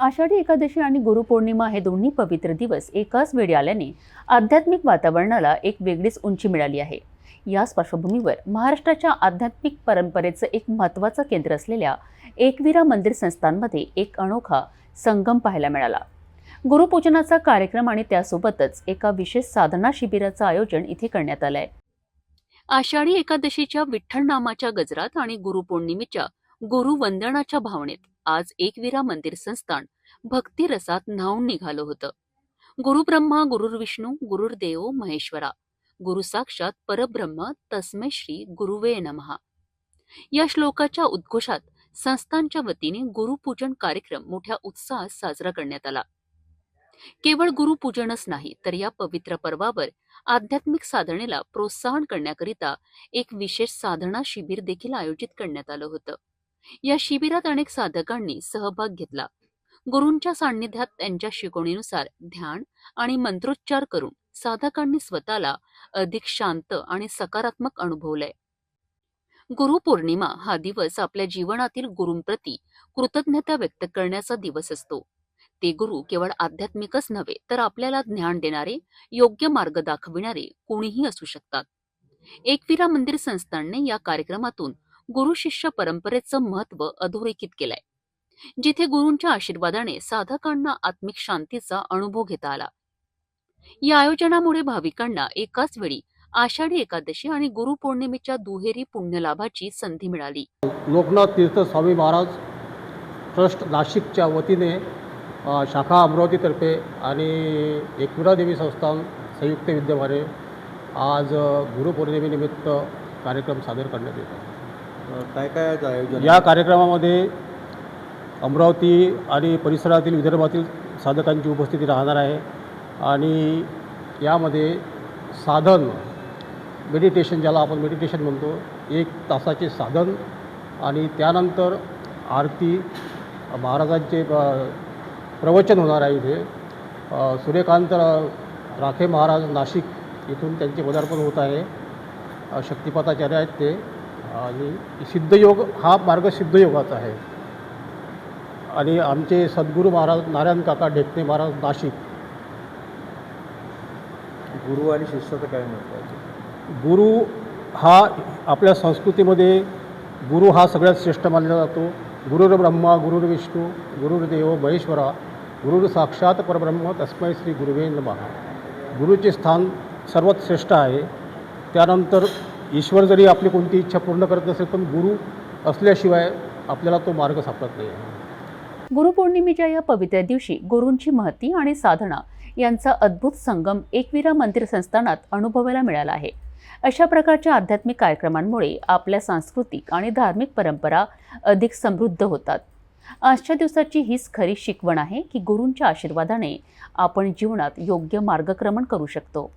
आषाढी एकादशी आणि गुरुपौर्णिमा हे दोन्ही पवित्र दिवस एकाच वेळी आल्याने आध्यात्मिक वातावरणाला एक वेगळीच उंची मिळाली आहे. याच पार्श्वभूमीवर महाराष्ट्राच्या आध्यात्मिक परंपरेचं एक महत्त्वाचं केंद्र असलेल्या एकविरा मंदिर संस्थांमध्ये एक अनोखा संगम पाहायला मिळाला. गुरुपूजनाचा कार्यक्रम आणि त्यासोबतच एका विशेष साधना शिबिराचं आयोजन इथे करण्यात आलंय. आषाढी एकादशीच्या विठ्ठल नामाच्या गजरात आणि गुरुपौर्णिमेच्या गुरुवंदनाच्या भावनेत आज एकविरा मंदिर संस्थान भक्ती रसात न्हावून निघालं होतं. गुरुब्रह्मा गुरुर्विष्णू गुरुर्देव महेश्वरा. गुरु साक्षात परब्रह्म तस्मै श्री गुरुवे नमहा. या श्लोकाच्या उद्घोषात संस्थानच्या वतीने गुरुपूजन कार्यक्रम मोठ्या उत्साहात साजरा करण्यात आला. केवळ गुरुपूजनच नाही तर या पवित्र पर्वावर आध्यात्मिक साधनेला प्रोत्साहन करण्याकरिता एक विशेष साधना शिबिर देखील आयोजित करण्यात आलं होतं. या शिबिरात अनेक साधकांनी सहभाग घेतला. गुरूंच्या सान्निध्यात त्यांच्या शिकवणीनुसार ध्यान आणि मंत्रोच्चार करून साधकांनी स्वतःला अधिक शांत आणि सकारात्मक अनुभवलंय. गुरुपौर्णिमा हा दिवस आपल्या जीवनातील गुरूंप्रती कृतज्ञता व्यक्त करण्याचा दिवस असतो. ते गुरु केवळ आध्यात्मिकच नव्हे तर आपल्याला ज्ञान देणारे योग्य मार्ग दाखविणारे कोणीही असू शकतात. एकविरा मंदिर संस्थानने या कार्यक्रमातून गुरु शिष्य परंपरेचं महत्त्व अधोरेखित केलंय. जिथे गुरूंच्या आशीर्वादाने साधकांना आत्मिक शांतीचा अनुभव घेता आला. या आयोजनामुळे भाविकांना एकाच वेळी आषाढी एकादशी आणि गुरुपौर्णिमेच्या दुहेरी पुण्यलाभाची संधी मिळाली. लोकनाथ तीर्थ स्वामी महाराज ट्रस्ट नाशिकच्या वतीने शाखा अमरावतीतर्फे आणि एकविरा देवी संस्थान संयुक्त विद्यमाने आज अ, गुरुपौर्णिमेनिमित्त कार्यक्रम सादर करण्यात येतो काय काय आयोजन या कार्यक्रमामध्ये अमरावती आणि परिसरातील विदर्भातील साधकांची उपस्थिती राहणार आहे आणि यामध्ये साधन मेडिटेशन ज्याला आपण मेडिटेशन म्हणतो एक तासाचे साधन आणि त्यानंतर आरती महाराजांचे प्रवचन होणार आहे इथे. सूर्यकांत राखे महाराज नाशिक इथून त्यांचे पदार्पण होत आहे. शक्तिपाताचार्य आहेत ते. आणि सिद्धयोग हा मार्ग सिद्धयोगाचा आहे. आणि आमचे सद्गुरू महाराज नारायण काका ढेकणे महाराज नाशिक. गुरु आणि शिष्याचं काय महत्त्वाचं गुरु हा आपल्या संस्कृतीमध्ये गुरु हा सगळ्यात श्रेष्ठ मानला जातो. गुरुर ब्रह्मा गुरुर विष्णू गुरुर्देव महेश्वरा गुरुर साक्षात परब्रह्म तस्मै श्री गुरुवे नमः. गुरुचे स्थान सर्वात श्रेष्ठ आहे. त्यानंतर ईश्वर जरी आपली कोणती इच्छा पूर्ण करत नसेल पण गुरु असल्याशिवाय आपल्याला तो मार्ग सापडत नाही. आहे गुरुपौर्णिमेच्या या पवित्र दिवशी गुरूंची महती आणि साधना यांचा अद्भुत संगम एकविरा मंदिर संस्थानात अनुभवायला मिळाला आहे. अशा प्रकारच्या आध्यात्मिक कार्यक्रमांमुळे आपल्या सांस्कृतिक आणि धार्मिक परंपरा अधिक समृद्ध होतात. आजच्या दिवसाची हीच खरी शिकवण आहे की गुरूंच्या आशीर्वादाने आपण जीवनात योग्य मार्गक्रमण करू शकतो.